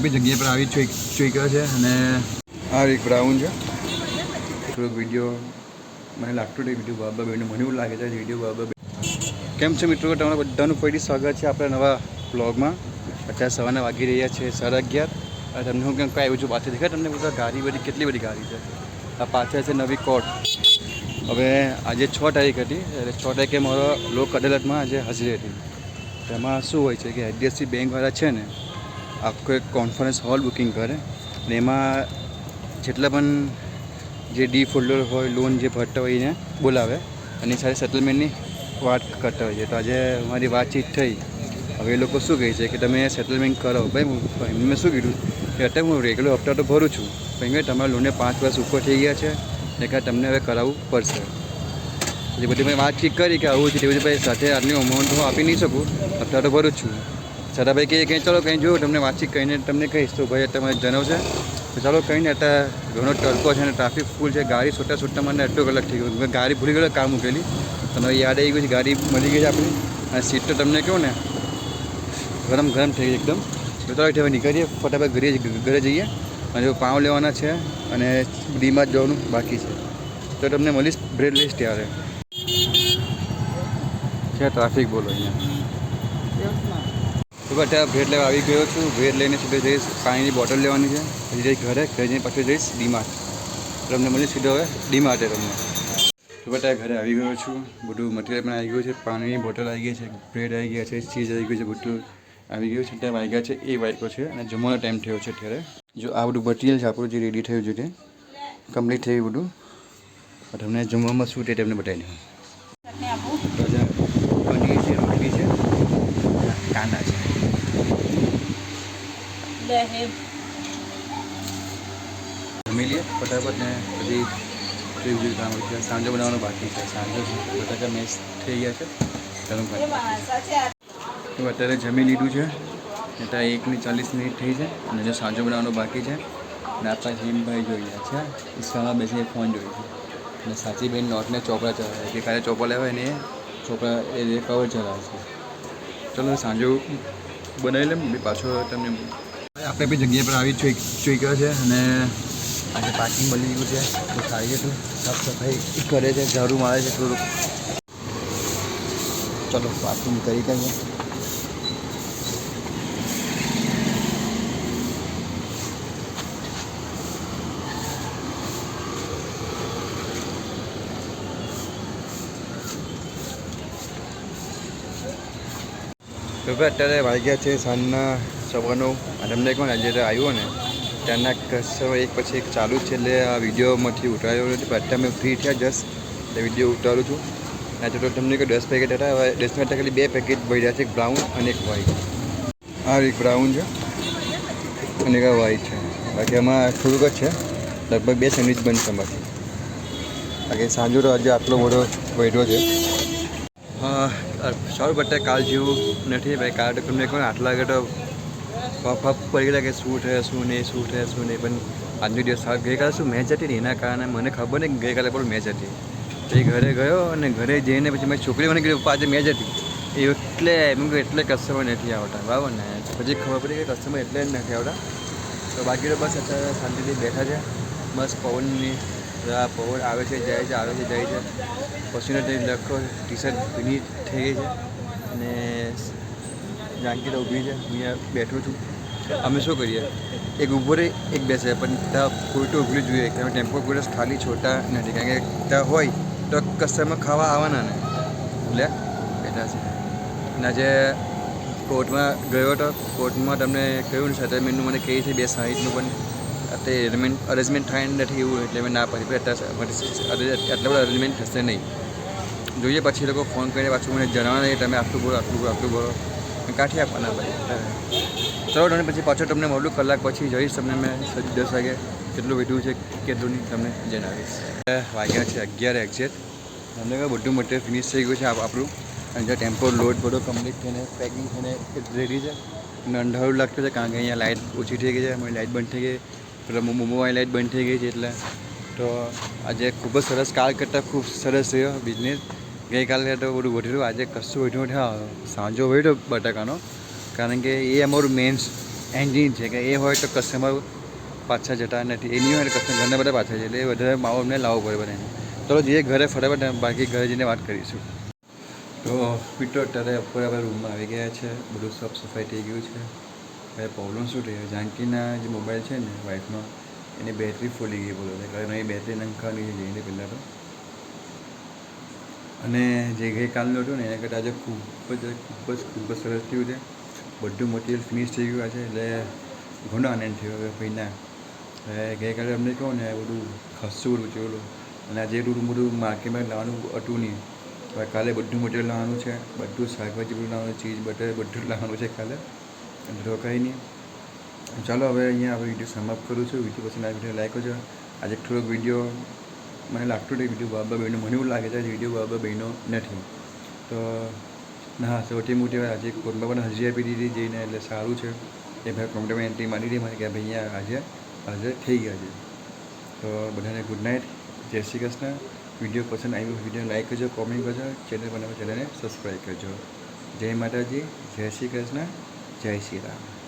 બી જગ્યા પર આવી ચૂક ચૂક્યા છે અને આ એક બ્રાઉન છે. થોડોક વીડિયો મને લાગતું નહીં વીડિયો બાબા બેનનું મને એવું લાગે છે વીડિયો બાબા બેન. કેમ છે મિત્રો? તમારા બધાનું ફરી સ્વાગત છે આપણા નવા બ્લોગમાં અત્યારે સવારના વાગી રહ્યા છે સાડા અગિયાર. તમને હું ક્યાંક આવ્યું છું પાછળ દેખાય તમને બધા ગાડી બધી, કેટલી બધી ગાડી છે. આ પાછળ છે નવી કોટ હવે આજે છ તારીખ હતી, એટલે છ તારીખે મારો લોક અદાલતમાં આજે હાજરી હતી. તેમાં શું હોય છે કે એચડીએફસી બેંકવાળા છે ને આખો એક કોન્ફરન્સ હોલ બુકિંગ કરે. અને એમાં જેટલા પણ જે ડી ફોલ્ડર હોય લોન જે ભરતા હોય એને બોલાવે. અને સાથે સેટલમેન્ટની વાત કરતા હોય છે તો આજે અમારી વાતચીત થઈ. હવે એ લોકો શું કહે છે કે તમે સેટલમેન્ટ કરો. ભાઈ, હું મેં શું કીધું? કે અત્યારે હું રેગ્યુલર હપ્તા તો ભરું છું. પણ કે તમારા લોનને પાંચ વર્ષ ઉપર થઈ ગયા છે. એટલે કે તમને હવે કરાવવું પડશે. પછી બધી મેં વાતચીત કરી કે આવું છે. તેવું ભાઈ, સાથે આટલી અમાઉન્ટ હું આપી નહીં શકું. હપ્તા તો ભરું છું. સદાભાઈ કહીએ કે ચાલો કંઈ જોયું, તમને વાતચીત કરીને તમને કહીશ. તો ભાઈ તમે જણાવશે તો ચાલો કંઈ નહીં, અત્યારે ઘણો તડકો છે અને ટ્રાફિક ફૂલ છે. ગાડી છૂટા છૂટા મને અડધો કલાક થઈ ગયો. ગાડી ભૂલી ગયો કાર મૂકેલી. તમને યાદ આવી ગયું છે, ગાડી મળી ગઈ છે આપણી. અને સીટ તો તમને કહું ને, ગરમ ગરમ થઈ ગઈ એકદમ. તો ચાલો હવે નીકળીએ. ફટાફટ ઘરે ઘરે જઈએ. અને જો પાઉં લેવાના છે અને ડીમાં જવાનું બાકી છે. તો તમને મળીશ બ્રેડ લઈશ ત્યારે. ક્યાં ટ્રાફિક બોલો અહીંયા. તો અત્યારે ભેટ લેવા આવી ગયો છું. ભેટ લઈને સીધો જઈશ પાણીની બોટલ લેવાની છે. પછી જઈશ ઘરે ઘરે જઈને પાછું જઈશ ડીમાર્ટ. તમને મળી સીધો હવે ડીમાર્ટે તમને. તો અત્યારે ઘરે આવી ગયો છું. બધું મટીરિયલ પણ આવી ગયું છે. પાણીની બોટલ આવી ગઈ છે બ્રેડ આવી ગયા છે ચીઝ આવી ગયું છે બધું આવી ગયું છે. ત્યાં ગયા છે એ વાગ્યો છે અને જમવાનો ટાઈમ થયો છે અત્યારે. જો આ બધું મટીરિયલ છે આપણું જે રેડી થયું છે તે કમ્પ્લીટ થયું બધું. તમને જમવામાં શું તે તમને બતાવી દઉં તો જે પનીર છે રોટલી છે કાંદા છે જમી લઈએ ફટાફટ ને બધી બીજું બીજું કામ છે સાંજે બનાવવાનું બાકી છે. સાંજે બટાકા મેચ થઈ ગયા છે ગરમ તો અત્યારે જમી લીધું છે એટલે એકની ચાલીસ મિનિટ થઈ છે અને જો સાંજે બનાવવાનું બાકી છે. અને આપણા હિમભાઈ જોઈ રહ્યા છે ઇન્સ્ટામાં બેસીને ફોન જોઈ છે. અને સાચી બેન નોટને ચોપડા ચલાવે છે. કાલે ચોપડા લેવાય ને એ ચોપડા એ કવર ચલાવે છે. ચલો સાંજે બનાવી લે પાછો તમને આપણે બી જગ્યા પર આવી ચૂક ગયો છે અને આજે પાર્કિંગ મળી ગયું છે. તો સારી છે સાફ સફાઈ કરે છે. ઝાડુ મારે છે થોડુંક. ચલો પાર્કિંગ કરી કરીએ ભાઈ અત્યારે વાગ્યા છે સાંજના સવારનું. અને તમને કોણ આજે આવ્યો ને ત્યારના કસ્ટમર એક પછી એક ચાલુ છે એટલે આ વિડીયોમાંથી ઉતાર્યો નથી, પણ અત્યારે મેં ફ્રી થયા જસ્ટ એટલે વીડિયો ઉતારું છું. ના તો તમને કહ્યું દસ પેકેટ હતા, હવે દસમાં હતા ખાલી બે પેકેટ ભર્યા છે, એક બ્રાઉન અને એક વ્હાઈટ આ એક બ્રાઉન છે અને એક વ્હાઈટ છે. બાકી એમાં થોડુંક જ છે, લગભગ બે સેન્ડવિચ બનશે બાકી બાકી સાંજો તો આજે આટલો બધો વધ્યો છે. હા સારું બટ કાલ જેવું નથી, ભાઈ તો તમને કહું આટલા આગળ તો પડી ગયા કે શું થયે શું નહીં, શું થયે શું નહીં. પણ આજનો દિવસ ગઈકાલે શું મેચ હતી ને એના કારણે મને ખબર નહીં ગઈકાલે પણ મેચ હતી. એ ઘરે ગયો અને ઘરે જઈને પછી મારી છોકરી મને કીધું આજે મેચ હતી. એટલે એમ કે એટલે કસ્ટમર નથી આવતા. બરાબર ને? પછી ખબર પડી કે કસ્ટમર એટલે જ નથી આવતા. તો બાકી તો બસ અત્યારે શાંતિથી બેઠા છે. બસ પવનની પવન આવે છે, જાય છે, આવે છે, જાય છે. પછીનો તે લખો ટી શર્ટ ભીની થઈ ગઈ છે. અને જાનકી તો ઊભી છે, હું અહીંયા બેઠો છું. અમે શું કરીએ? એક ઊભો રહી, એક બેસે. પણ ત્યાં ખોટું તો ઊભું જોઈએ. કે ટેમ્પો કોઈ ખાલી છોટા નથી. કારણ કે ત્યાં હોય, તો કસ્ટમર ખાવા આવવાના ને. એટલે બેઠા છે. અને આજે કોર્ટમાં ગયો હતો. કોર્ટમાં તમને કહ્યું ને સેટલમેન્ટનું મને કહે છે, બે સાહીઠનું પણ. અત્યારે એરેન્જમેન્ટ અરેન્જમેન્ટ થાય નથી એવું, એટલે ના પાડી. આટલા બધા અરેન્જમેન્ટ થશે નહીં. જોઈએ પછી એ લોકો ફોન કરીને પાછું મને જણાવવા નહીં તમે આટલું બોલો આટલું બોલો આટલું બોલો. કાઠી આપવાના ભાઈ. ચલો તમને પછી પાછો તમને મળું કલાક પછી જઈશ તમને મેં દસ વાગે કેટલું વીધું છે, કેટલું નહીં તમને જણાવીશ. વાગ્યા છે અગિયાર એક્ઝેટ તમને કહે બધું મટીરિયલ ફિનિશ થઈ ગયું છે આપ આપણું. અને જે ટેમ્પો લોડ બધો કમ્પ્લીટ થઈને પેકિંગ થઈને રેડી છે. અને અંધારું લાગતું છે કારણ કે અહીંયા લાઇટ ઓછી થઈ ગઈ છે, અમારી લાઇટ બંધ થઈ ગઈ. પેલા મોમોવાળી લાઇટ બંધ થઈ ગઈ છે એટલે. તો આજે ખૂબ જ સરસ કાલ કરતાં ખૂબ સરસ રહ્યો બિઝનેસ ગઈકાલે તો બધું વધ્યું આજે કશું વધ્યું નથી. સાંજો વધ્યો બટાકાનો. કારણ કે એ અમારું મેઇન એન્જિન છે. કે એ હોય તો કસ્ટમર પાછા જતા નથી. એ નહીં હોય તો કસ્ટમર ઘરના બધા પાછા છે એટલે એ વધારે માવો અમને લાવવો પડે બધાને. ચલો જઈએ ઘરે ફટાફટ બાકી ઘરે જઈને વાત કરીશું. તો પીટો અત્યારે ઉપર રૂમમાં આવી ગયા છે. બધું સાફ સફાઈ થઈ ગયું છે. હવે પ્રોબ્લેમ શું થયો? જાનકીના જે મોબાઈલ છે ને વાઈફનો એની બેટરી ફૂલી ગઈ બોલો. એટલે નવી બેટરી નંખાવાની છે જઈને પહેલાં તો. અને જે ગઈકાલનું હતું ને, એના કરતાં આજે ખૂબ જ ખૂબ જ ખૂબ જ સરસ થયું છે. બધું મટીરિયલ ફિનિશ થઈ ગયું છે. એટલે ઘણો આનંદ થયો હવે ભાઈના. હવે ગઈકાલે અમને કહું ને બધું ખસ્સું બધું ચેવલું અને આજે એટલું બધું માર્કેટમાં લાવવાનું હતું નહીં કાલે બધું મટીરિયલ લાવવાનું છે. બધું શાકભાજી બધું લાવવાનું ચીઝ બટર બધું લાવવાનું છે કાલે. એટલે કંઈ નહીં. ચાલો હવે અહીંયા આપણે વીડિયો સમાપ્ત કરું છું. વીડિયો પછી આ વીડિયો લાઈક કરજો આજે થોડોક વીડિયો મને લાગતું નહીં, વીડિયો બાબા બહેનો મને એવું લાગે છે વીડિયો બાબા બહેનો નથી. તો ના સૌથી મોટી વાત આજે કોર્ટમાં પણ હાજરી આપી દીધી જઈને એટલે સારું છે. એ ભાઈ કોમ્પ્યુટરમાં એન્ટ્રી મારી દીધી, મને કે ભાઈ અહીંયા આજે હાજર થઈ ગયા છે. તો બધાને ગુડ નાઇટ. જય શ્રી કૃષ્ણ. વીડિયો પસંદ આવ્યો વીડિયો લાઈક કરજો, કોમેન્ટ કરજો, ચેનલ બનાવો, ચેનલને સબસ્ક્રાઈબ કરજો. જય માતાજી, જય શ્રી કૃષ્ણ. જય શ્રી રામ